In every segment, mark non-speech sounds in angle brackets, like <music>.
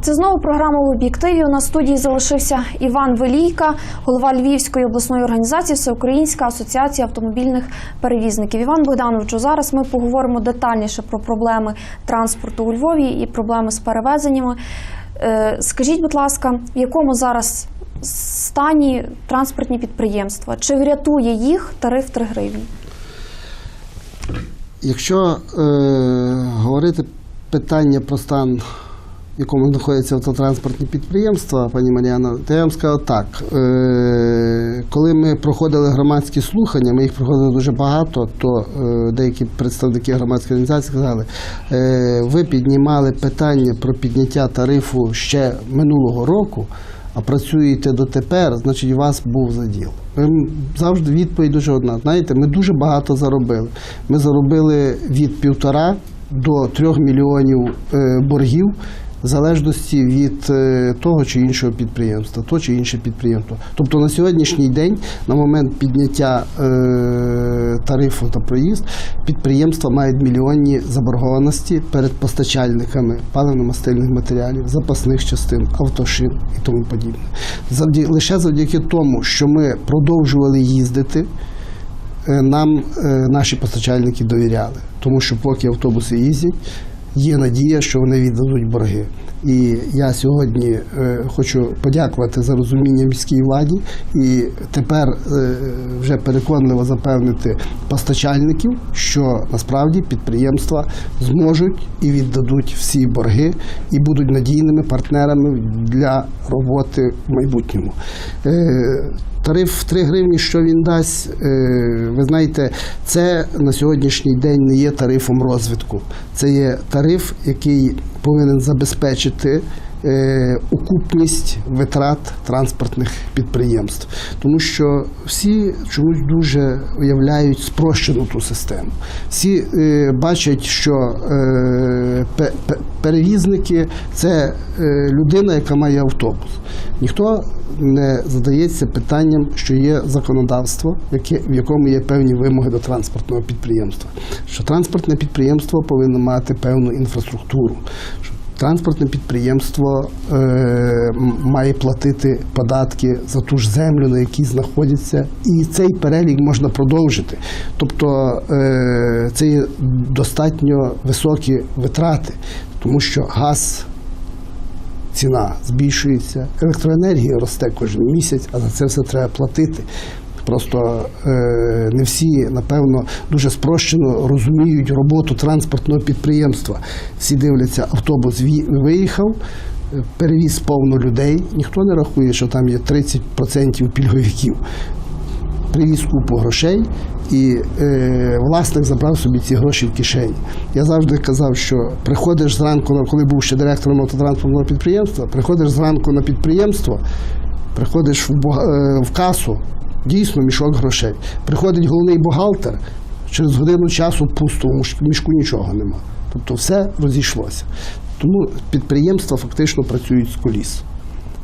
Це знову програма в об'єктиві. У нас студії залишився Іван Велійка, голова Львівської обласної організації Всеукраїнська асоціація автомобільних перевізників. Іван Богдановичу, зараз ми поговоримо детальніше про проблеми транспорту у Львові і проблеми з перевезеннями. Е, Скажіть, будь ласка, в якому зараз стані транспортні підприємства? Чи врятує їх тариф 3 гривні? Якщо е, говорити питання про стан, в якому знаходяться автотранспортні підприємства, пані Маріана, то я вам скажу так. Е, коли ми проходили громадські слухання, ми їх проходили дуже багато, то е, деякі представники громадської організації сказали, е, ви піднімали питання про підняття тарифу ще минулого року. А працюєте дотепер, значить у вас був заділ. Ми завжди відповідь дуже одна. Знаєте, ми дуже багато заробили. Ми заробили від півтора до трьох мільйонів е, боргів залежності від е, того чи іншого підприємства, то чи інше підприємство. Тобто на сьогоднішній день, на момент підняття е, тарифу та проїзд, підприємства мають мільйонні заборгованості перед постачальниками паливно-мастильних матеріалів, запасних частин, автошин і тому подібне. Лише завдяки тому, що ми продовжували їздити. е, Нам наші постачальники довіряли, тому що поки автобуси їздять, є надія, що вони віддадуть борги. І я сьогодні е, хочу подякувати за розуміння міській владі і тепер е, вже переконливо запевнити постачальників, що насправді підприємства зможуть і віддадуть всі борги і будуть надійними партнерами для роботи в майбутньому. Тариф 3 гривні, що він дасть, е, ви знаєте, це на сьогоднішній день не є тарифом розвитку. Це є тариф, який повинен забезпечити окупність витрат транспортних підприємств. Тому що всі чомусь дуже уявляють спрощену ту систему. Всі е, бачать, що е, пе- пе- перевізники це е, людина, яка має автобус. Ніхто не задається питанням, що є законодавство, в якому є певні вимоги до транспортного підприємства. Що транспортне підприємство повинно мати певну інфраструктуру. що Транспортне підприємство е, має платити податки за ту ж землю, на якій знаходиться, і цей перелік можна продовжити. Тобто е, це є достатньо високі витрати, тому що газ ціна збільшується, електроенергія росте кожен місяць, а за це все треба платити. Просто е, не всі, напевно, дуже спрощено розуміють роботу транспортного підприємства. Всі дивляться, автобус виїхав, перевіз повно людей. Ніхто не рахує, що там є 30% пільговиків. Привіз купу грошей, і е, власник забрав собі ці гроші в кишені. Я завжди казав, що приходиш зранку, коли був ще директором автотранспортного підприємства, приходиш зранку на підприємство, приходиш в, е, в касу, дійсно мішок грошей. Приходить головний бухгалтер, через годину часу пусто, в мішку нічого нема. Тобто все розійшлося. Тому підприємства фактично працюють з коліс.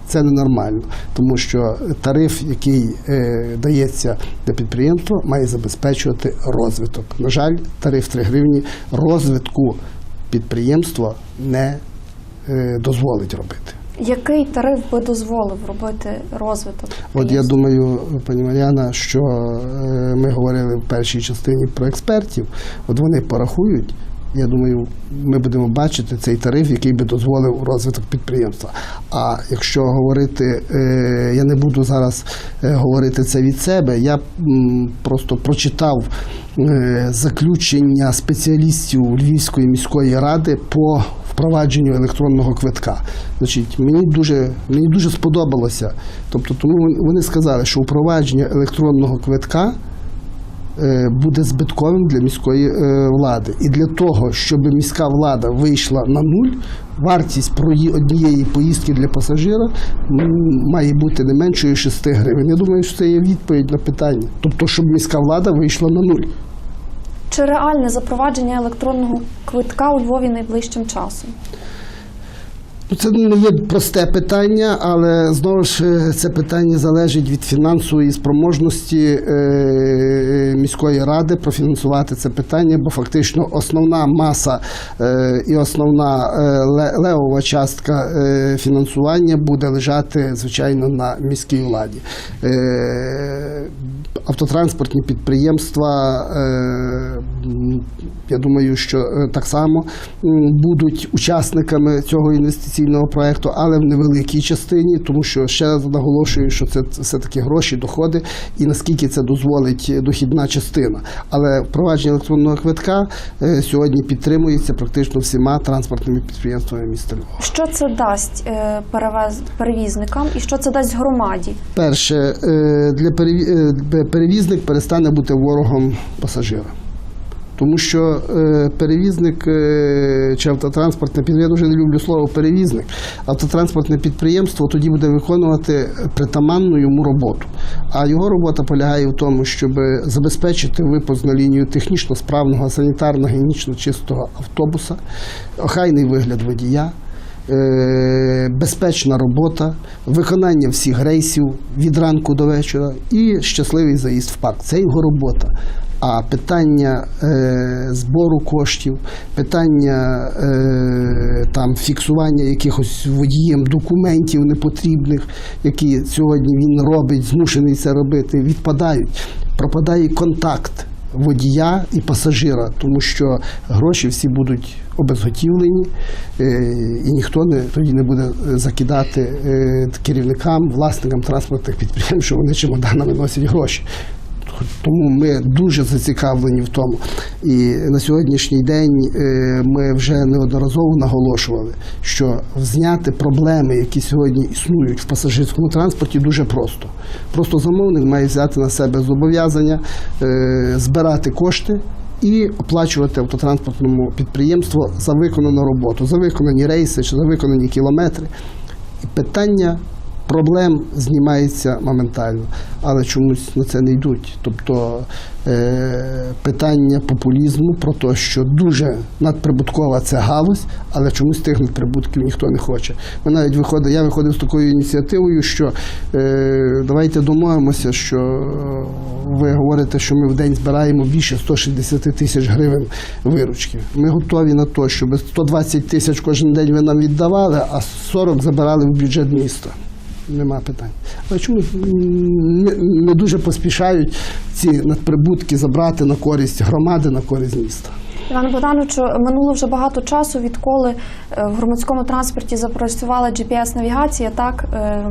Це ненормально, тому що тариф, який е, дається для підприємства, має забезпечувати розвиток. На жаль, тариф 3 гривні розвитку підприємства не е, дозволить робити. Який тариф би дозволив робити розвиток? От я думаю, пані Мар'яна, що е, ми говорили в першій частині про експертів, от вони порахують. Я думаю, ми будемо бачити цей тариф, який би дозволив розвиток підприємства. А якщо говорити, е, я не буду зараз е, говорити це від себе, я просто прочитав заключення спеціалістів Львівської міської ради по впровадженню електронного квитка. Значить, мені дуже, мені дуже сподобалося. Тобто, тому вони сказали, що впровадження електронного квитка е, буде збитковим для міської е, влади. І для того, щоб міська влада вийшла на нуль, вартість однієї поїздки для пасажира має бути не меншою 6 гривень. Я думаю, що це є відповідь на питання. Тобто, щоб міська влада вийшла на нуль. Чи реальне запровадження електронного квитка у Львові найближчим часом? Ну, Це не є просте питання, але знову ж е, це питання залежить від фінансової спроможності е, міської ради профінансувати це питання, бо фактично основна маса е, і основна левова частка фінансування буде лежати звичайно на міській владі. Автотранспортні підприємства, е, я думаю, що е, так само будуть учасниками цього інвестиційного проекту, але в невеликій частині, тому що ще раз наголошую, що це все-таки гроші, доходи, і наскільки це дозволить дохідна частина. Але впровадження електронного квитка е, сьогодні підтримується практично всіма транспортними підприємствами міста Львова. Що це дасть е, перевізникам і що це дасть громаді? Перше, е, для переві- е, перевізник перестане бути ворогом пасажира. Тому що е, перевізник е, чи автотранспортне підприємство, я дуже не люблю слово перевізник, автотранспортне підприємство тоді буде виконувати притаманну йому роботу. А його робота полягає в тому, щоб забезпечити випуск на лінію технічно справного, санітарно-гігієнічно чистого автобуса, охайний вигляд водія, безпечна робота, виконання всіх рейсів від ранку до вечора і щасливий заїзд в парк. Це його робота. А питання е, збору коштів, питання е, там фіксування якихось водієм документів непотрібних, які сьогодні він робить, змушений це робити, відпадають. Пропадає контакт водія і пасажира, тому що гроші всі будуть обезготівлені, е, і ніхто не тоді не буде е, закидати е, керівникам, власникам транспортних підприємств, що вони чемоданами носять гроші. Тому ми дуже зацікавлені в тому. І на сьогоднішній день е, ми вже неодноразово наголошували, що зняти проблеми, які сьогодні існують в пасажирському транспорті, дуже просто. Просто замовник має взяти на себе зобов'язання е, збирати кошти. І оплачувати автотранспортному підприємству за виконану роботу, за виконані рейси чи за виконані кілометри. І питання проблем знімається моментально, але чомусь на це не йдуть. Тобто е, питання популізму про те, що дуже надприбуткова це галузь, але чомусь тих надприбутків ніхто не хоче. Ми навіть виходить, я виходив з такою ініціативою, що е, давайте домовимося, що е, ви говорите, що ми в день збираємо більше 160 тисяч гривень виручки. Ми готові на те, щоб 120 тисяч кожен день ви нам віддавали, а 40 забирали в бюджет міста. Нема питань. Але чому не, не дуже поспішають ці надприбутки забрати на користь громади, на користь міста? Іван Богдановичу, минуло вже багато часу, відколи е, в громадському транспорті запрацювала GPS-навігація. Так, е,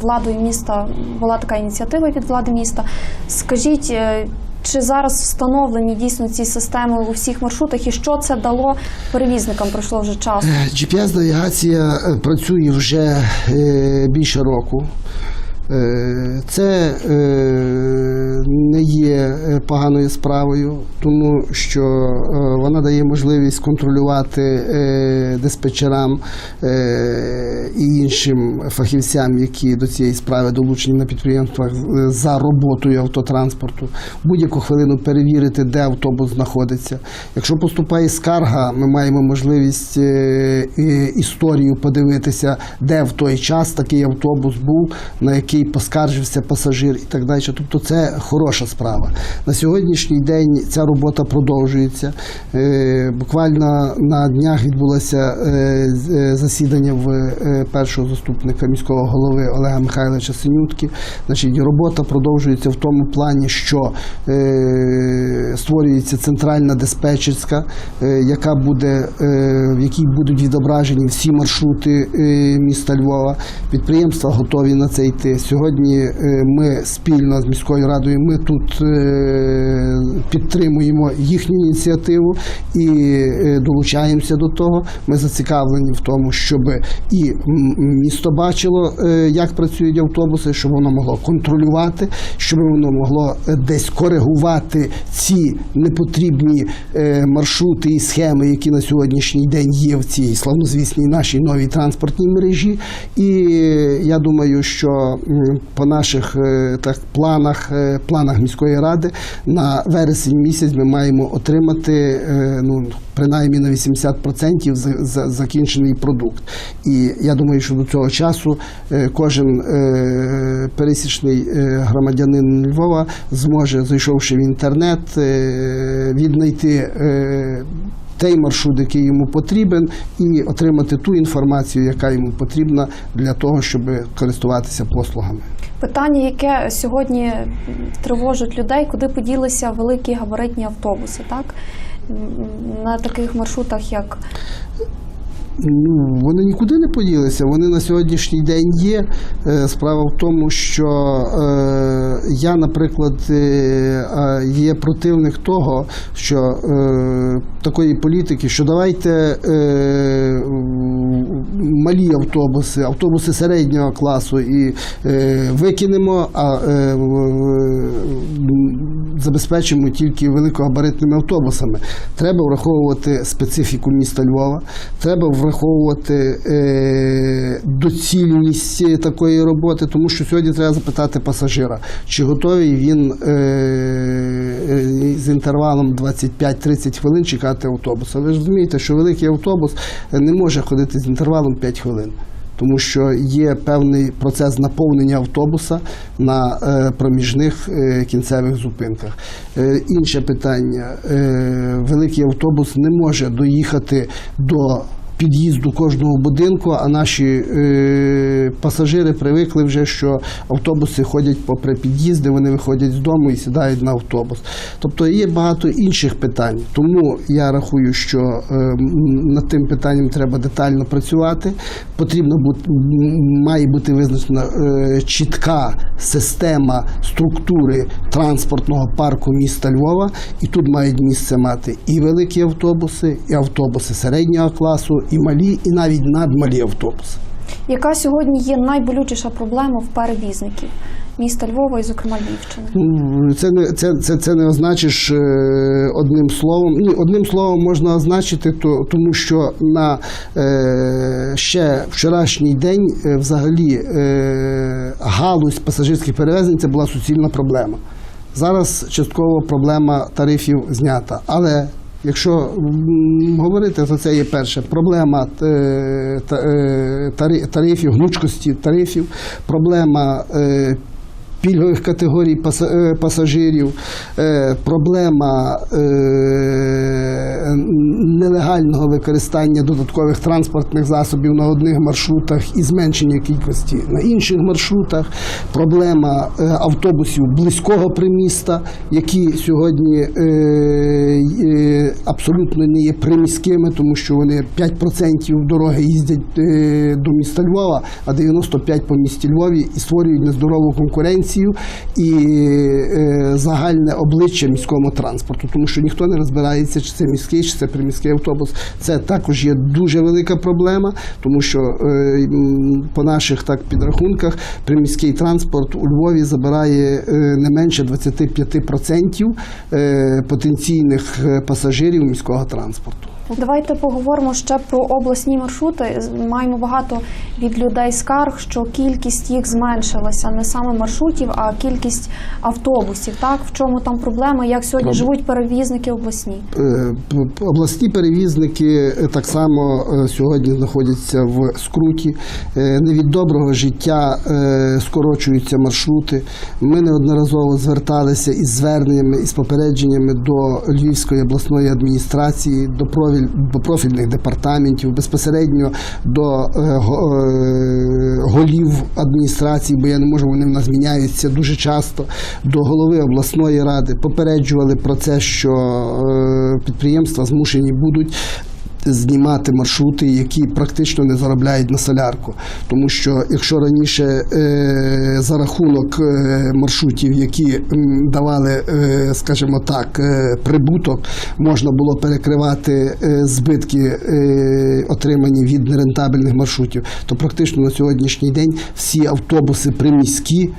владою міста була така ініціатива від влади міста. Скажіть, е, чи зараз встановлені дійсно ці системи у всіх маршрутах, і що це дало перевізникам? Пройшло вже час. GPS-навігація е, працює вже е, більше року. Е, Це е, не є е, поганою справою, тому що вона дає можливість контролювати диспетчерам і іншим фахівцям, які до цієї справи долучені на підприємствах за роботою автотранспорту, будь-яку хвилину перевірити, де автобус знаходиться. Якщо поступає скарга, ми маємо можливість історію подивитися, де в той час такий автобус був, на який поскаржився пасажир і так далі. Тобто це хороша справа. На сьогоднішній день ця робота продовжується. Е, Буквально на днях відбулося е, е, засідання в першого заступника міського голови Олега Михайловича Синютки. Значить, робота продовжується в тому плані, що створюється центральна диспетчерська, яка буде, в якій будуть відображені всі маршрути міста Львова. Підприємства готові на це йти. Сьогодні е, ми спільно з міською радою ми тут е, підтримуємо їхню ініціативу і е, долучаємося до того. Ми зацікавлені в тому, щоб і місто бачило, як працюють автобуси, щоб воно могло контролювати, щоб воно могло десь коригувати ці непотрібні маршрути і схеми, які на сьогоднішній день є в цій славнозвісній нашій новій транспортній мережі. І я думаю, що по наших е, так планах, е, планах міської ради на вересень місяць ми маємо отримати е, ну принаймні на 80% за- за- закінчений продукт. І я думаю, що до цього часу кожен пересічний громадянин Львова зможе, зайшовши в інтернет, віднайти. Той маршрут, який йому потрібен, і отримати ту інформацію, яка йому потрібна для того, щоб користуватися послугами. Питання, яке сьогодні тривожить людей, куди поділися великі габаритні автобуси, так? На таких маршрутах, як Ну, вони нікуди не поділися. Вони на сьогоднішній день є. Е, Справа в тому, що е, я, наприклад, е, є противник того, що е, такої політики, що давайте е, малі автобуси, автобуси середнього класу і е, викинемо, а е, забезпечимо тільки великогабаритними автобусами. Треба враховувати специфіку міста Львова, треба враховувати е, доцільність такої роботи, тому що сьогодні треба запитати пасажира, чи готовий він е, е, з інтервалом 25-30 хвилин чекати автобуса. Ви ж розумієте, що великий автобус не може ходити з інтервалом 5 хвилин. Тому що є певний процес наповнення автобуса на е, проміжних е, кінцевих зупинках. Е, інше питання: е, великий автобус не може доїхати до під'їзду кожного будинку, а наші е, пасажири привикли вже, що автобуси ходять попри під'їзди, вони виходять з дому і сідають на автобус. Тобто є багато інших питань. Тому я рахую, що е, над тим питанням треба детально працювати. Потрібно має бути визначена е, чітка система структури транспортного парку міста Львова, і тут мають місце мати і великі автобуси, і автобуси середнього класу, і малі, і навіть надмалі автобуси. яка сьогодні є найболючіша проблема в перевізників міста Львова і, зокрема, Львівщини? Ну, Це не це, це, це не означиш е, одним словом. Ні, одним словом можна означити, то тому що на е, ще вчорашній день е, взагалі е, галузь пасажирських перевезень це була суцільна проблема. Зараз частково проблема тарифів знята, але Якщо говорити, то це є перше. Проблема е, е, тари- тарифів, гнучкості тарифів, проблема е, пільгових категорій е, пасажирів, е, проблема е, нелегального використання додаткових транспортних засобів на одних маршрутах і зменшення кількості на інших маршрутах, проблема автобусів близького приміста, які сьогодні абсолютно не є приміськими, тому що вони 5% дороги їздять до міста Львова, а 95% по місті Львові і створюють нездорову конкуренцію і е, загальне обличчя міському транспорту, тому що ніхто не розбирається, чи це міський, чи це приміський автобус. Це також є дуже велика проблема, тому що е, по наших так підрахунках приміський транспорт у Львові забирає е, не менше 25% е, потенційних пасажирів міського транспорту. Давайте поговоримо ще про обласні маршрути. Маємо багато від людей скарг, що кількість їх зменшилася не саме маршрутів, а кількість автобусів. Так в чому там проблема? Як сьогодні живуть перевізники обласні? Е, Обласні перевізники е, так само е, сьогодні знаходяться в скруті. Не від доброго життя скорочуються маршрути. Ми неодноразово зверталися із зверненнями із попередженнями до Львівської обласної адміністрації, до до профільних департаментів, безпосередньо до е, е, голів адміністрації, бо я не можу, вони в нас міняються дуже часто, до голови обласної ради попереджували про це, що е, підприємства змушені будуть. Знімати маршрути, які практично не заробляють на солярку, тому що якщо раніше е, за рахунок е, маршрутів, які давали, е, скажімо так, е, прибуток, можна було перекривати збитки, отримані від нерентабельних маршрутів, то практично на сьогоднішній день всі автобуси приміські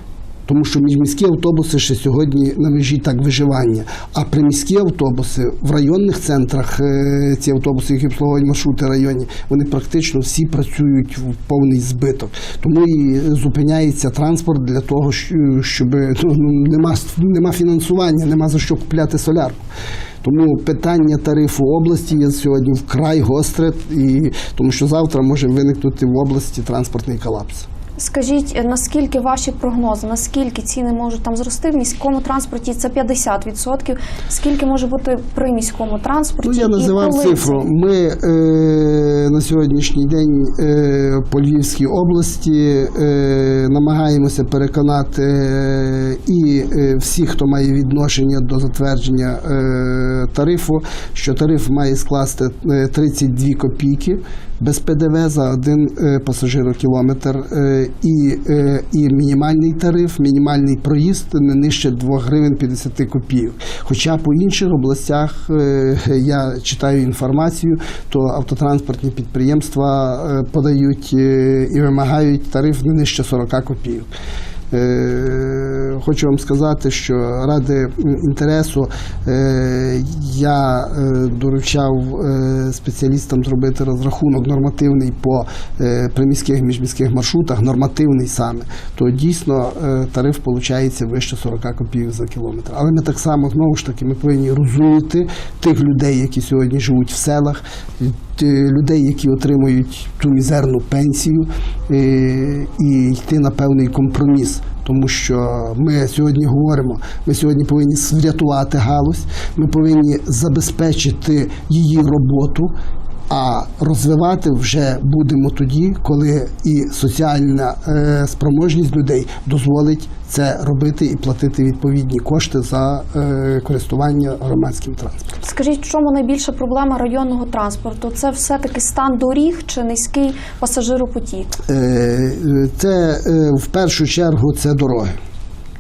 Тому що міжміські автобуси ще сьогодні на межі так виживання. А приміські автобуси в районних центрах, е, ці автобуси, які обслуговують маршрути районні, вони практично всі працюють в повний збиток. Тому і зупиняється транспорт для того, щоб ну, нема, нема фінансування, нема за що купляти солярку. Тому питання тарифу області є сьогодні вкрай гостре, і тому що завтра може виникнути в області транспортний колапс. Скажіть, е, наскільки ваші прогнози, наскільки ціни можуть там зрости в міському транспорті? Це 50%. Скільки може бути при міському транспорті? Ну, я називав коли цифру. Ми е, на сьогоднішній день е, по Львівській області е, намагаємося переконати е, і е, всіх, хто має відношення до затвердження е, тарифу, що тариф має скласти е, 32 копійки без ПДВ за один е, пасажирокілометр. Е, і, е, і мінімальний тариф, мінімальний проїзд не нижче 2 гривень 50 копійок. Хоча по інших областях я читаю інформацію, то автотранспортні підприємства подають і вимагають тариф не нижче 40 копійок. Е, Хочу вам сказати, що ради інтересу е, я е, доручав спеціалістам зробити розрахунок нормативний по приміських міжміських маршрутах, нормативний саме, то дійсно тариф виходить вище 40 копійок за кілометр. Але ми так само знову ж таки ми повинні розуміти тих людей, які сьогодні живуть в селах, людей, які отримують ту мізерну пенсію, і йти на певний компроміс. Тому що ми сьогодні говоримо, ми сьогодні повинні врятувати галузь, ми повинні забезпечити її роботу. А розвивати вже будемо тоді, коли і соціальна е, спроможність людей дозволить це робити і платити відповідні кошти за е, користування громадським транспортом. Скажіть, в чому найбільша проблема районного транспорту? Це все-таки стан доріг чи низький пасажиропотік? Е, Це в першу чергу це дороги.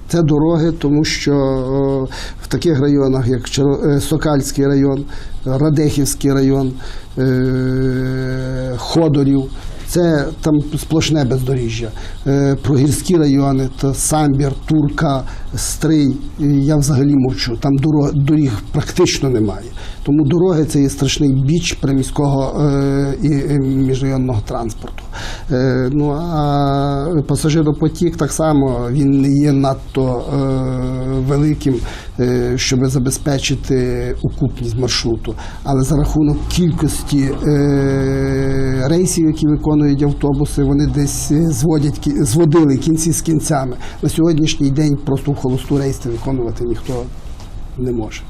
Це дороги, тому що е, в таких районах, як е, Сокальський район, Радехівський район, е, Ходорів, це там сплошне бездоріжжя. Е, Про гірські райони, то Самбір, Турка, Стрий, я взагалі мовчу. Там доріг практично немає. Тому дороги це є страшний біч приміського е, і е, міжрайонного транспорту. Е, ну а пасажиропотік так само він не є надто великим, щоб забезпечити окупність маршруту. Але за рахунок кількості рейсів, які виконують автобуси, вони десь зводять зводили кінці з кінцями. На сьогоднішній день просто в холосту рейси виконувати ніхто не може.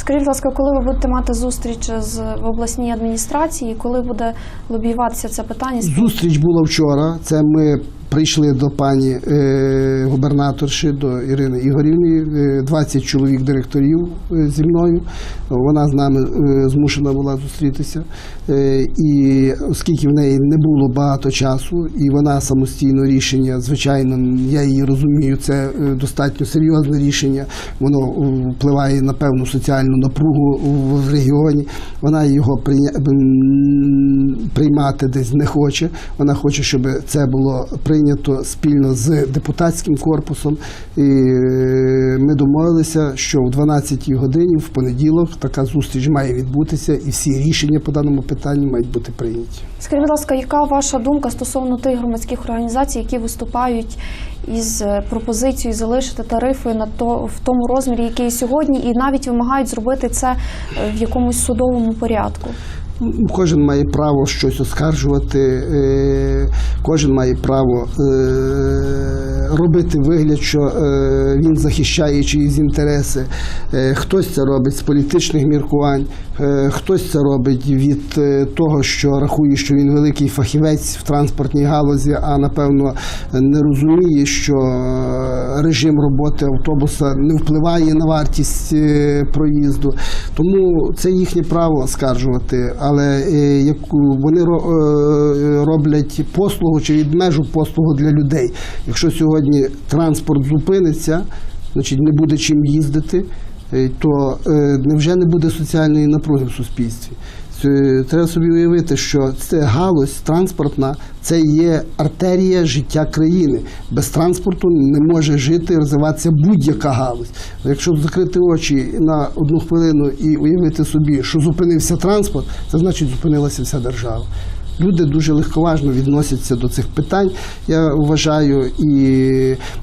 Скажіть, будь ласка, коли ви будете мати зустріч з в обласній адміністрації, коли буде лобіюватися це питання? Зустріч була вчора. Це ми прийшли до пані е, губернаторші, до Ірини Ігорівни, е, 20 чоловік директорів е, зі мною. Вона з нами е, змушена була зустрітися. Е, і оскільки в неї не було багато часу, і вона самостійно рішення, звичайно, я її розумію, це е, достатньо серйозне рішення. Воно е, впливає на певну соціальну напругу в регіоні. Вона його приймати десь не хоче. Вона хоче, щоб це було прийнято спільно з депутатським корпусом. І е, ми домовилися, що в 12-й годині в понеділок така зустріч має відбутися, і всі рішення по даному питанню мають бути прийняті. Скажіть, будь ласка, яка ваша думка стосовно тих громадських організацій, які виступають із е, пропозицією залишити тарифи на то в тому розмірі, який сьогодні, і навіть вимагають зробити це е, в якомусь судовому порядку? Ну, Кожен має право щось оскаржувати, е, кожен має право е, робити вигляд, що е, він захищає чиїсь інтереси. Хтось це робить з політичних міркувань, хтось це робить від того, що рахує, що він великий фахівець в транспортній галузі, а напевно не розуміє, що режим роботи автобуса не впливає на вартість проїзду. Тому це їхнє право оскаржувати. Але е, яку вони е, роблять послугу чи відмежу послугу для людей. Якщо сьогодні транспорт зупиниться, значить не буде чим їздити. Е, то е, невже не буде соціальної напруги в суспільстві? Треба собі уявити, що це галузь транспортна, це є артерія життя країни. Без транспорту не може жити і розвиватися будь-яка галузь. Якщо закрити очі на одну хвилину і уявити собі, що зупинився транспорт, це значить зупинилася вся держава. Люди дуже легковажно відносяться до цих питань. Я вважаю, і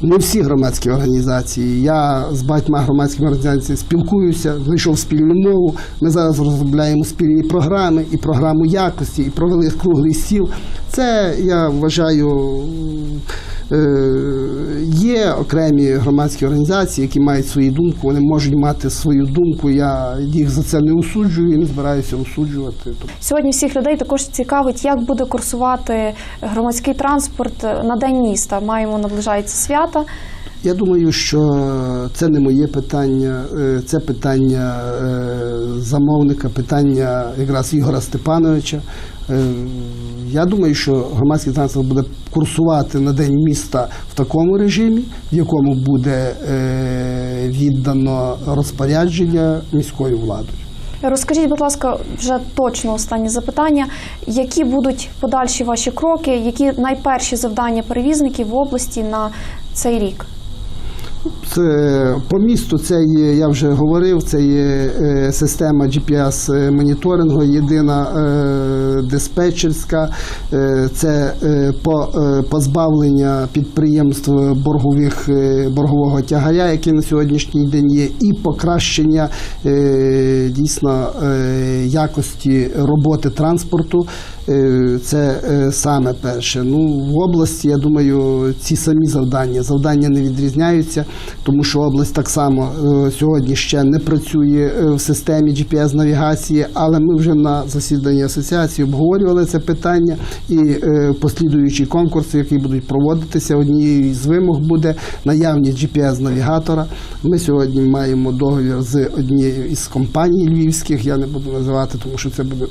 не всі громадські організації. Я з багатьма громадськими організаціями спілкуюся, знайшов спільну мову. Ми зараз розробляємо спільні програми, і програму якості, і провели круглий стіл. Це я вважаю. Е, Є окремі громадські організації, які мають свою думку, вони можуть мати свою думку. Я їх за це не осуджую і не збираюся осуджувати. Тобто Сьогодні всіх людей також цікавить, як буде курсувати громадський транспорт на день міста. Маємо наближається свята. Я думаю, що це не моє питання, е, це питання е, замовника, питання якраз Ігора Степановича. Я думаю, що громадський транспорт буде курсувати на день міста в такому режимі, в якому буде е, віддано розпорядження міською владою. Розкажіть, будь ласка, вже точно останнє запитання. Які будуть подальші ваші кроки? Які найперші завдання перевізників в області на цей рік? Це по місту це є, я вже говорив, це є е, система GPS моніторингу, єдина е, диспетчерська, е, це е, по, е, позбавлення підприємств боргових е, боргового тягаря, який на сьогоднішній день є, і покращення е, дійсно е, якості роботи транспорту. Е, Це е, саме перше. Ну в області, я думаю, ці самі завдання. Завдання не відрізняються, тому що область так само е, сьогодні ще не працює е, в системі GPS-навігації, але ми вже на засіданні асоціації обговорювали це питання і е, послідуючі конкурси, які будуть проводитися, однією з вимог буде наявність GPS-навігатора. Ми сьогодні маємо договір з однією із компаній львівських. Я не буду називати, тому що це буде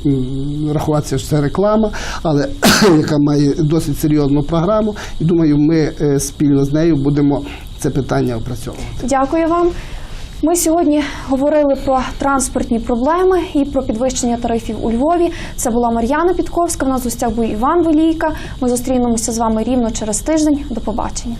рахуватися, що це реклама, але <clears throat> яка має досить серйозну програму. І думаю, ми спільно з нею будемо це питання опрацьовувати. Дякую вам. Ми сьогодні говорили про транспортні проблеми і про підвищення тарифів у Львові. Це була Мар'яна Підковська. В нас гостях був Іван Велійка. Ми зустрінемося з вами рівно через тиждень. До побачення.